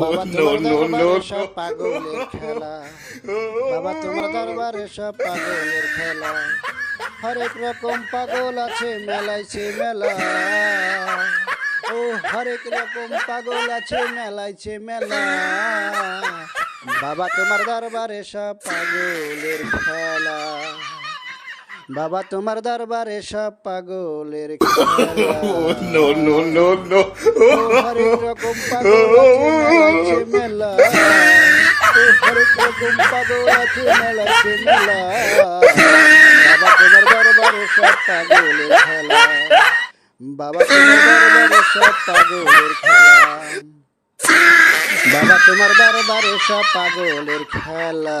বাবা তোমার দরবারে সব পাগলের খেলা। বাবা তোমার দরবারে সব পাগলের খেলা। হরেক রকম পাগল আছে মেলাইছে মেলা। ও হরেক রকম পাগল আছে মেলাইছে মেলা। বাবা তোমার দরবারে সব পাগলের খেলা। বাবা তোমার দরবারে সব পাগলের হরেক রকম পাগল আছে মেলা হরেক রকম পাগল আছে মেলা। বাবা তোমার দরবারে সব পাগলের খেলা। বাবা তোমার দরবারে সব পাগলের খেলা। বাবা তোমার দরবারে সব পাগলের খেলা।